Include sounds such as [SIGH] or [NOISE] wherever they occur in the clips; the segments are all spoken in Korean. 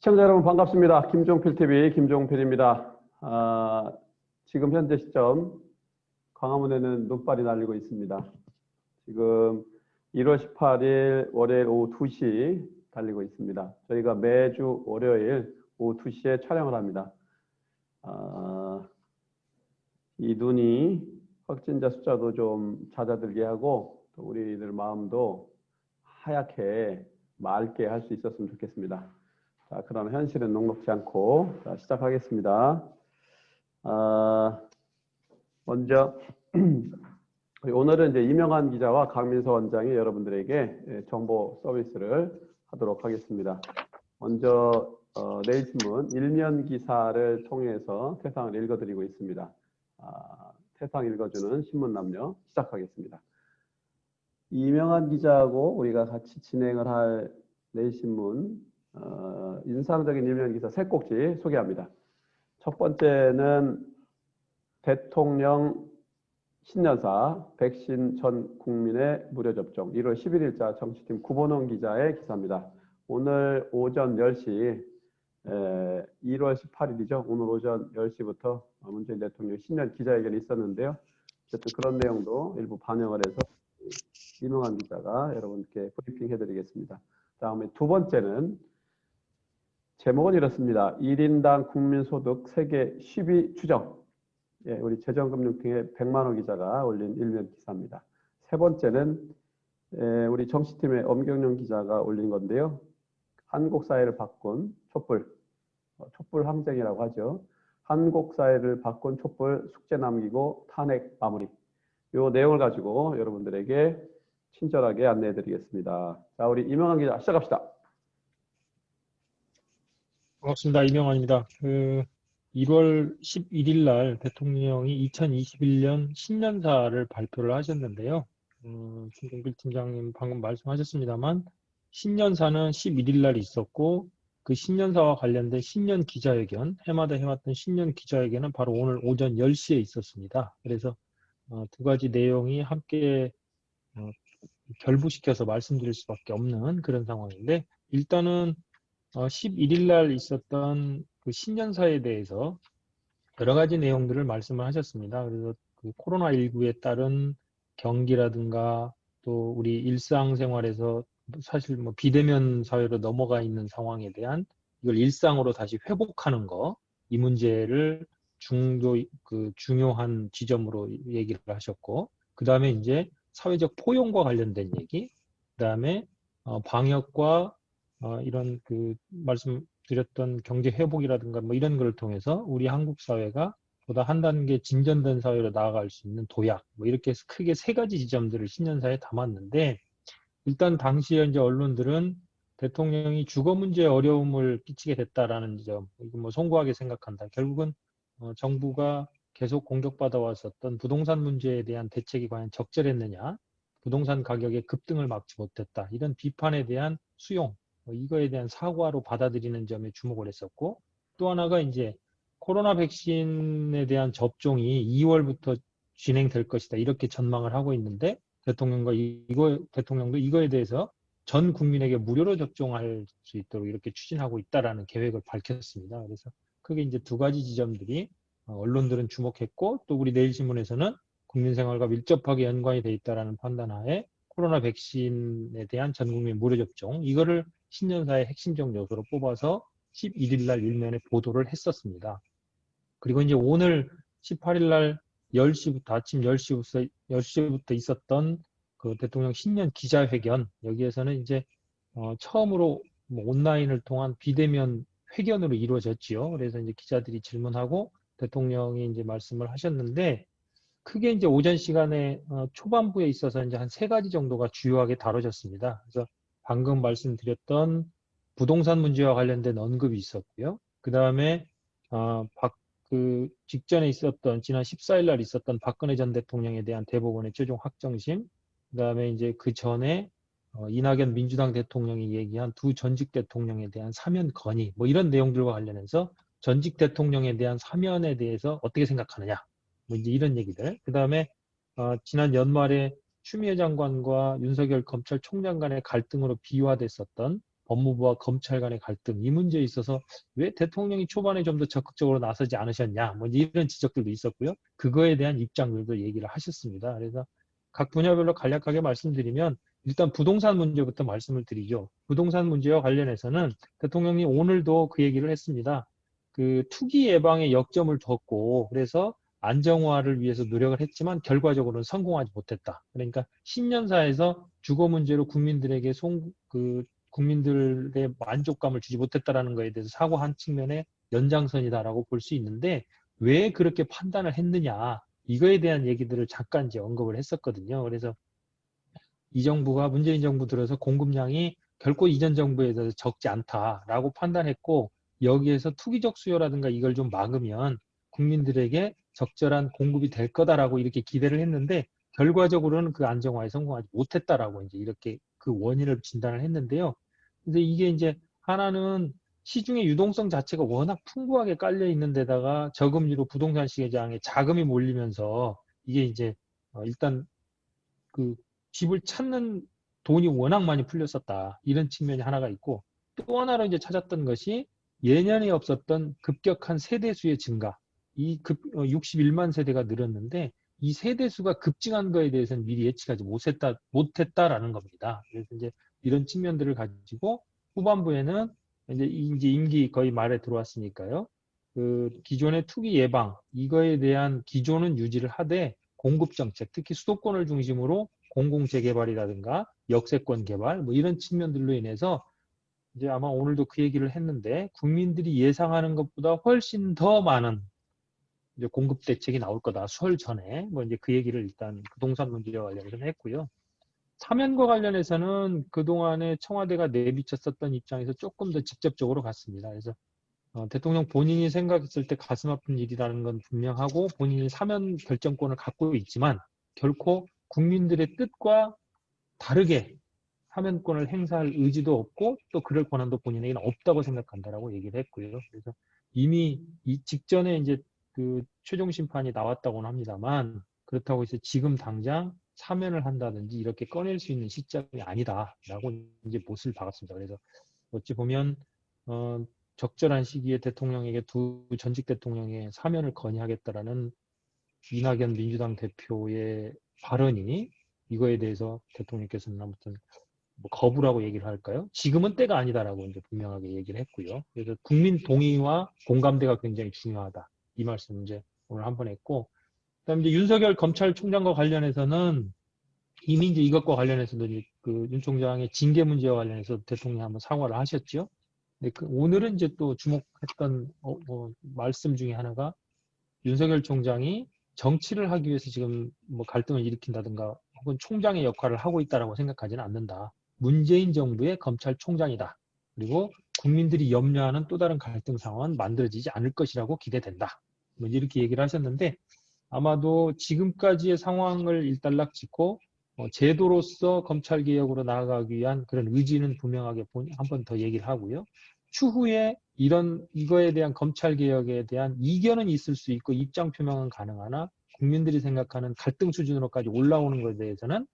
시청자 여러분 반갑습니다. 김종필 TV 김종필입니다. 아, 지금 현재 시점 광화문에는 눈발이 날리고 있습니다. 지금 1월 18일 월요일 오후 2시 달리고 있습니다. 저희가 매주 월요일 오후 2시에 촬영을 합니다. 아, 이 눈이 확진자 숫자도 좀 잦아들게 하고 또 우리들 마음도 하얗게 맑게 할 수 있었으면 좋겠습니다. 자, 그럼 현실은 녹록지 않고 자, 시작하겠습니다. 아, 먼저 [CLEARS THROAT] 오늘은 이제 이명환 기자와 강민서 원장이 여러분들에게 예, 정보 서비스를 하도록 하겠습니다. 먼저 어, 내일 신문 일면 기사를 통해서 세상을 읽어드리고 있습니다. 아, 세상 읽어주는 신문 남녀 시작하겠습니다. 이명환 기자하고 우리가 같이 진행을 할 내일 신문 어, 인상적인 일면 기사 세 꼭지 소개합니다. 첫 번째는 대통령 신년사 백신 전 국민의 무료 접종 1월 11일자 정치팀 구본원 기자의 기사입니다. 오늘 오전 10시 에, 1월 18일이죠. 오늘 오전 10시부터 문재인 대통령 신년 기자회견이 있었는데요. 어쨌든 그런 내용도 일부 반영을 해서 이명환 기자가 여러분께 브리핑 해드리겠습니다. 다음에 두 번째는 제목은 이렇습니다. 1인당 국민소득 세계 10위 추정. 예, 우리 재정금융팀의 백만호 기자가 올린 일면 기사입니다. 세 번째는 예, 우리 정치팀의 엄경영 기자가 올린 건데요. 한국 사회를 바꾼 촛불, 어, 촛불 항쟁이라고 하죠. 한국 사회를 바꾼 촛불 숙제 남기고 탄핵 마무리. 이 내용을 가지고 여러분들에게 친절하게 안내해 드리겠습니다. 자, 우리 이명환 기자 시작합시다. 반갑습니다. 이명환입니다. 그 1월 11일 날 대통령이 2021년 신년사를 발표를 하셨는데요. 음, 김종필 팀장님 방금 말씀하셨습니다만 신년사는 11일 날 있었고 그 신년사와 관련된 신년 기자회견, 해마다 해왔던 신년 기자회견은 바로 오늘 오전 10시에 있었습니다. 그래서 어, 두 가지 내용이 함께 어, 결부시켜서 말씀드릴 수밖에 없는 그런 상황인데 일단은 어, 11일 날 있었던 그 신년사에 대해서 여러 가지 내용들을 말씀을 하셨습니다. 그래서 그 코로나19에 따른 경기라든가 또 우리 일상생활에서 사실 뭐 비대면 사회로 넘어가 있는 상황에 대한 이걸 일상으로 다시 회복하는 거, 이 문제를 중도 그 중요한 지점으로 얘기를 하셨고, 그 다음에 이제 사회적 포용과 관련된 얘기, 그 다음에 어, 방역과 어, 이런 그 말씀드렸던 경제 회복이라든가 뭐 이런 걸 통해서 우리 한국 사회가 보다 한 단계 진전된 사회로 나아갈 수 있는 도약 뭐 이렇게 해서 크게 세 가지 지점들을 신년사에 담았는데 일단 당시에 이제 언론들은 대통령이 주거 문제에 어려움을 끼치게 됐다라는 점 이거 뭐 송구하게 생각한다. 결국은 어, 정부가 계속 공격받아 왔었던 부동산 문제에 대한 대책이 과연 적절했느냐, 부동산 가격의 급등을 막지 못했다. 이런 비판에 대한 수용, 뭐 이거에 대한 사과로 받아들이는 점에 주목을 했었고, 또 하나가 이제 코로나 백신에 대한 접종이 2월부터 진행될 것이다. 이렇게 전망을 하고 있는데, 대통령과 이거, 대통령도 이거에 대해서 전 국민에게 무료로 접종할 수 있도록 이렇게 추진하고 있다라는 계획을 밝혔습니다. 그래서 크게 이제 두 가지 지점들이 어, 언론들은 주목했고 또 우리 내일신문에서는 국민 생활과 밀접하게 연관이 돼 있다라는 판단하에 코로나 백신에 대한 전 국민 무료 접종 이거를 신년사의 핵심적 요소로 뽑아서 11일 날 일면에 보도를 했었습니다. 그리고 이제 오늘 18일 날 10시부터 아침 10시부터 10시부터 있었던 그 대통령 신년 기자회견 여기에서는 이제 어 처음으로 뭐 온라인을 통한 비대면 회견으로 이루어졌지요. 그래서 이제 기자들이 질문하고 대통령이 이제 말씀을 하셨는데 크게 이제 오전 시간에 어, 초반부에 있어서 이제 한 세 가지 정도가 주요하게 다뤄졌습니다. 그래서 방금 말씀드렸던 부동산 문제와 관련된 언급이 있었고요. 그 다음에 어, 그 직전에 있었던 지난 14일 날 있었던 박근혜 전 대통령에 대한 대법원의 최종 확정심, 그 다음에 이제 그 전에 어, 이낙연 민주당 대통령이 얘기한 두 전직 대통령에 대한 사면 건의, 뭐 이런 내용들과 관련해서 전직 대통령에 대한 사면에 대해서 어떻게 생각하느냐, 뭐 이제 이런 얘기들. 그 다음에 어, 지난 연말에 추미애 장관과 윤석열 검찰총장 간의 갈등으로 비화됐었던 법무부와 검찰 간의 갈등 이 문제에 있어서 왜 대통령이 초반에 좀 더 적극적으로 나서지 않으셨냐 뭐 이런 지적들도 있었고요. 그거에 대한 입장들도 얘기를 하셨습니다. 그래서 각 분야별로 간략하게 말씀드리면 일단 부동산 문제부터 말씀을 드리죠. 부동산 문제와 관련해서는 대통령이 오늘도 그 얘기를 했습니다. 그 투기 예방에 역점을 뒀고 그래서 안정화를 위해서 노력을 했지만 결과적으로는 성공하지 못했다. 그러니까 신년사에서 주거 문제로 국민들에게 송, 그 국민들의 만족감을 주지 못했다라는 것에 대해서 사과한 측면의 연장선이다라고 볼 수 있는데 왜 그렇게 판단을 했느냐 이거에 대한 얘기들을 잠깐 이제 언급을 했었거든요. 그래서 이 정부가 문재인 정부 들어서 공급량이 결코 이전 정부에 대해서 적지 않다라고 판단했고 여기에서 투기적 수요라든가 이걸 좀 막으면 국민들에게 적절한 공급이 될 거다라고 이렇게 기대를 했는데 결과적으로는 그 안정화에 성공하지 못했다라고 이제 이렇게 그 원인을 진단을 했는데요. 근데 이게 이제 하나는 시중의 유동성 자체가 워낙 풍부하게 깔려 있는 데다가 저금리로 부동산 시장에 자금이 몰리면서 이게 이제 어, 일단 그 집을 찾는 돈이 워낙 많이 풀렸었다. 이런 측면이 하나가 있고 또 하나로 이제 찾았던 것이 예년에 없었던 급격한 세대수의 증가. 이 급, 61만 세대가 늘었는데 이 세대 수가 급증한 거에 대해서는 미리 예측하지 못했다, 못했다라는 겁니다. 그래서 이제 이런 측면들을 가지고 후반부에는 이제 이제 임기 거의 말에 들어왔으니까요. 그 기존의 투기 예방 이거에 대한 기존은 유지를 하되 공급 정책, 특히 수도권을 중심으로 공공 재 개발이라든가 역세권 개발 뭐 이런 측면들로 인해서 이제 아마 오늘도 그 얘기를 했는데 국민들이 예상하는 것보다 훨씬 더 많은 이제 공급 대책이 나올 거다. 설 전에 뭐 이제 그 얘기를 일단 부동산 문제와 관련해서 했고요. 사면과 관련해서는 그동안에 청와대가 내비쳤었던 입장에서 조금 더 직접적으로 갔습니다. 그래서 어, 대통령 본인이 생각했을 때 가슴 아픈 일이라는 건 분명하고 본인이 사면 결정권을 갖고 있지만 결코 국민들의 뜻과 다르게 사면권을 행사할 의지도 없고 또 그럴 권한도 본인에게는 없다고 생각한다라고 얘기를 했고요. 그래서 이미 이 직전에 이제 그 최종 심판이 나왔다고는 합니다만 그렇다고 해서 지금 당장 사면을 한다든지 이렇게 꺼낼 수 있는 시점이 아니다라고 이제 못을 박았습니다. 그래서 어찌 보면 어, 적절한 시기에 대통령에게 두 전직 대통령의 사면을 건의하겠다라는 이낙연 민주당 대표의 발언이 이거에 대해서 대통령께서는 아무튼 뭐 거부라고 얘기를 할까요? 지금은 때가 아니다라고 이제 분명하게 얘기를 했고요. 그래서 국민 동의와 공감대가 굉장히 중요하다. 이 말씀 이제 오늘 한 번 했고, 그다음 이제 윤석열 검찰총장과 관련해서는 이미 이제 이것과 관련해서도 이제 그 윤 총장의 징계 문제와 관련해서 대통령이 한번 사과를 하셨죠. 근데 그 오늘은 이제 또 주목했던 어, 뭐 말씀 중에 하나가 윤석열 총장이 정치를 하기 위해서 지금 뭐 갈등을 일으킨다든가 혹은 총장의 역할을 하고 있다라고 생각하지는 않는다. 문재인 정부의 검찰총장이다. 그리고 국민들이 염려하는 또 다른 갈등 상황은 만들어지지 않을 것이라고 기대된다. 뭐 이렇게 얘기를 하셨는데 아마도 지금까지의 상황을 일단락 짚고 어, 제도로서 검찰 개혁으로 나아가기 위한 그런 의지는 분명하게 한 번 더 얘기를 하고요. 추후에 이런 이거에 대한 검찰 개혁에 대한 이견은 있을 수 있고 입장 표명은 가능하나 국민들이 생각하는 갈등 수준으로까지 올라오는 것에 대해서는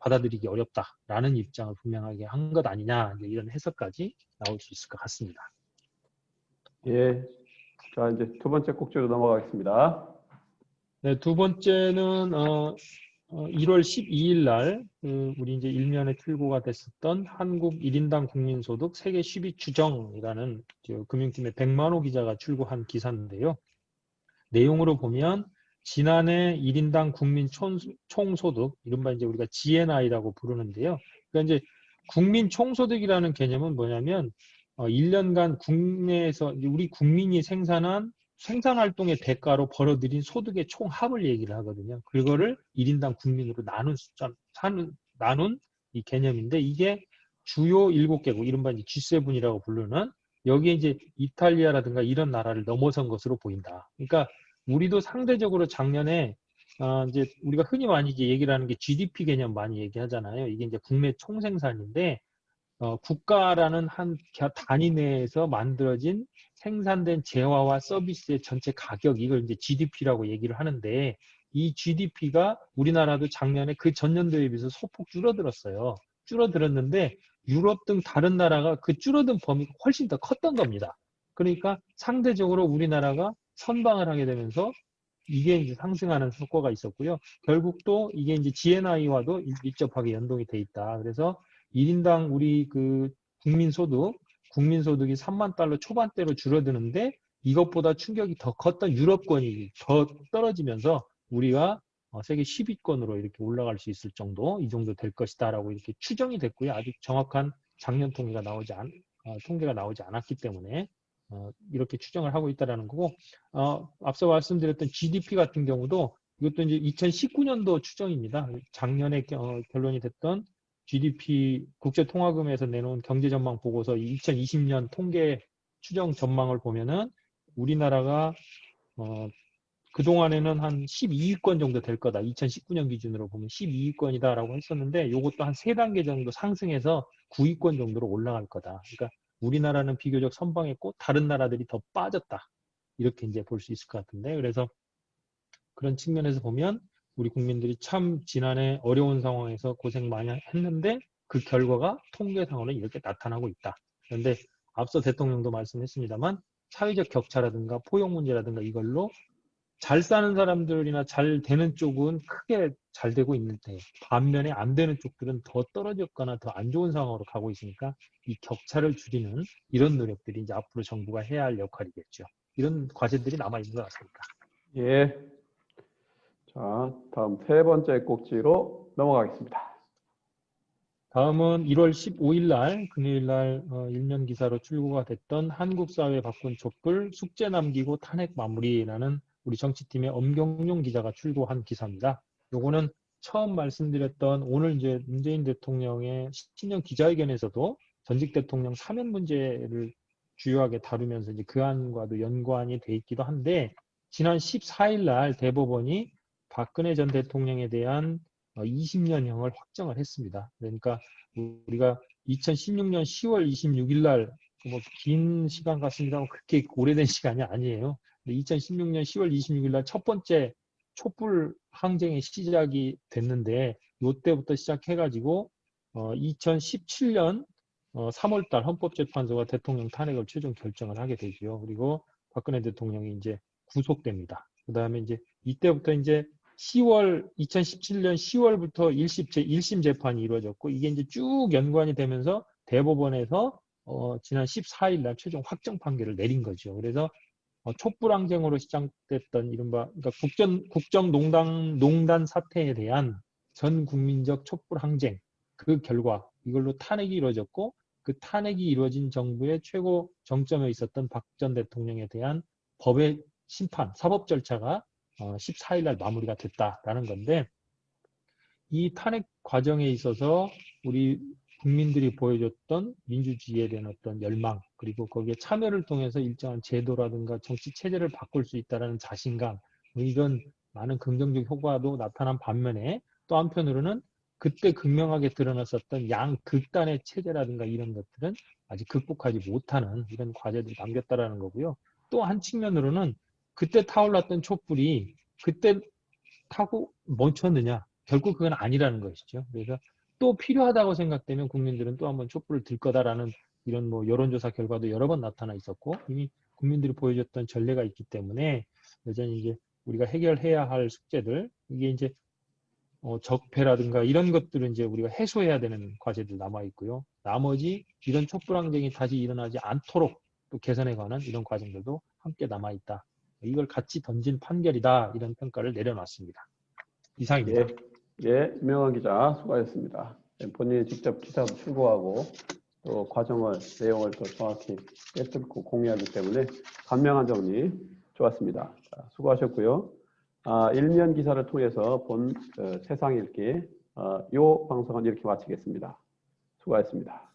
받아들이기 어렵다라는 입장을 분명하게 한 것 아니냐 이런 해석까지 나올 수 있을 것 같습니다. 예. 자, 이제 두 번째 꼭지로 넘어가겠습니다. 네, 두 번째는 어, 어, 1월 12일 날 그, 우리 이제 일면에 출고가 됐었던 한국 1인당 국민소득 세계 10위 추정이라는 저, 금융팀의 백만호 기자가 출고한 기사인데요. 내용으로 보면 지난해 1인당 국민 총, 총소득, 이른바 이제 우리가 GNI라고 부르는데요. 그러니까 이제 국민 총소득이라는 개념은 뭐냐면 어, 1년간 국내에서 우리 국민이 생산한 생산 활동의 대가로 벌어들인 소득의 총합을 얘기를 하거든요. 그거를 1인당 국민으로 나눈 숫자, 사는, 나눈 이 개념인데 이게 주요 7개국, 이른바 이제 G7이라고 부르는 여기에 이제 이탈리아라든가 이런 나라를 넘어선 것으로 보인다. 그러니까 우리도 상대적으로 작년에 어, 이제 우리가 흔히 많이 이제 얘기를 하는 게 GDP 개념 많이 얘기하잖아요. 이게 이제 국내 총생산인데 어, 국가라는 한 단위 내에서 만들어진 생산된 재화와 서비스의 전체 가격 이걸 이제 GDP라고 얘기를 하는데 이 GDP가 우리나라도 작년에 그 전년도에 비해서 소폭 줄어들었어요. 줄어들었는데 유럽 등 다른 나라가 그 줄어든 범위가 훨씬 더 컸던 겁니다. 그러니까 상대적으로 우리나라가 선방을 하게 되면서 이게 이제 상승하는 효과가 있었고요. 결국 또 이게 이제 GNI와도 밀접하게 연동이 돼 있다. 그래서 1인당 우리 그 국민소득, 국민소득이 3만 달러 초반대로 줄어드는데 이것보다 충격이 더 컸던 유럽권이 더 떨어지면서 우리가 어, 세계 10위권으로 이렇게 올라갈 수 있을 정도, 이 정도 될 것이다라고 이렇게 추정이 됐고요. 아직 정확한 작년 통계가 나오지 않, 어, 통계가 나오지 않았기 때문에 어, 이렇게 추정을 하고 있다라는 거고, 어, 앞서 말씀드렸던 GDP 같은 경우도 이것도 이제 2019년도 추정입니다. 작년에 겨- 결론이 됐던 GDP 국제통화금에서 내놓은 경제 전망 보고서 2020년 통계 추정 전망을 보면은 우리나라가 어, 그동안에는 한 12위권 정도 될 거다. 2019년 기준으로 보면 12위권이다라고 했었는데 이것도 한세 단계 정도 상승해서 9위권 정도로 올라갈 거다. 그러니까 우리나라는 비교적 선방했고 다른 나라들이 더 빠졌다. 이렇게 이제 볼 수 있을 것 같은데 그래서 그런 측면에서 보면 우리 국민들이 참 지난해 어려운 상황에서 고생 많이 했는데 그 결과가 통계상으로는 이렇게 나타나고 있다. 그런데 앞서 대통령도 말씀했습니다만 사회적 격차라든가 포용 문제라든가 이걸로 잘 사는 사람들이나 잘 되는 쪽은 크게 잘 되고 있는데 반면에 안 되는 쪽들은 더 떨어졌거나 더 안 좋은 상황으로 가고 있으니까 이 격차를 줄이는 이런 노력들이 이제 앞으로 정부가 해야 할 역할이겠죠. 이런 과제들이 남아 있는 것 같습니다. 예. 자, 다음 세 번째 꼭지로 넘어가겠습니다. 다음은 1월 15일 날 금요일 날 어, 일면 기사로 출고가 됐던 한국 사회 바꾼 촛불 숙제 남기고 탄핵 마무리라는 우리 정치팀의 엄경용 기자가 출고한 기사입니다. 요거는 처음 말씀드렸던 오늘 이제 문재인 대통령의 신년 기자회견에서도 전직 대통령 사면 문제를 주요하게 다루면서 이제 그 안과도 연관이 돼 있기도 한데 지난 14일 날 대법원이 박근혜 전 대통령에 대한 20년형을 확정을 했습니다. 그러니까 우리가 2016년 10월 26일 날 뭐 긴 시간 같습니다만 그렇게 오래된 [LAUGHS] 시간이 아니에요. 2016년 10월 26일 날 첫 번째 촛불 항쟁의 시작이 됐는데 이때부터 시작해가지고 어, 2017년 어, 3월 달 헌법재판소가 대통령 탄핵을 최종 결정을 하게 되고요. 그리고 박근혜 대통령이 이제 구속됩니다. 그 다음에 이제 이때부터 이제 10월 2017년 10월부터 1심, 제 1심 재판이 이루어졌고 이게 이제 쭉 연관이 되면서 대법원에서 어, 지난 14일 날 최종 확정 판결을 내린 거죠. 그래서 어, 촛불항쟁으로 시작됐던 이른바 그러니까 국정 국정농단 농단 사태에 대한 전 국민적 촛불항쟁 그 결과 이걸로 탄핵이 이루어졌고 그 탄핵이 이루어진 정부의 최고 정점에 있었던 박 전 대통령에 대한 법의 심판 사법 절차가 어, 14일 날 마무리가 됐다라는 건데 이 탄핵 과정에 있어서 우리 국민들이 보여줬던 민주주의에 대한 어떤 열망 그리고 거기에 참여를 통해서 일정한 제도라든가 정치 체제를 바꿀 수 있다는 자신감 뭐 이런 많은 긍정적 효과도 나타난 반면에 또 한편으로는 그때 극명하게 드러났었던 양 극단의 체제라든가 이런 것들은 아직 극복하지 못하는 이런 과제들이 남겼다라는 거고요. 또 한 측면으로는 그때 타올랐던 촛불이 그때 타고 멈췄느냐 결국 그건 아니라는 것이죠. 그래서 또 필요하다고 생각되면 국민들은 또 한번 촛불을 들 거다라는 이런 뭐 여론조사 결과도 여러 번 나타나 있었고 이미 국민들이 보여줬던 전례가 있기 때문에 여전히 이제 우리가 해결해야 할 숙제들 이게 이제 어, 적폐라든가 이런 것들은 이제 우리가 해소해야 되는 과제들 남아 있고요. 나머지 이런 촛불 항쟁이 다시 일어나지 않도록 또 개선에 관한 이런 과정들도 함께 남아 있다. 이걸 같이 던진 판결이다 이런 평가를 내려놨습니다. 이상입니다. 예, 예, 유명한 기자 수고하셨습니다. 예, 본인이 직접 기사도 출고하고 또 과정을 내용을 더 정확히 꿰뚫고 공유하기 때문에 간명한 정리 좋았습니다. 자, 수고하셨고요. 아, 일면 기사를 통해서 본 어, 세상 읽기 어, 요 방송은 이렇게 마치겠습니다. 수고하셨습니다.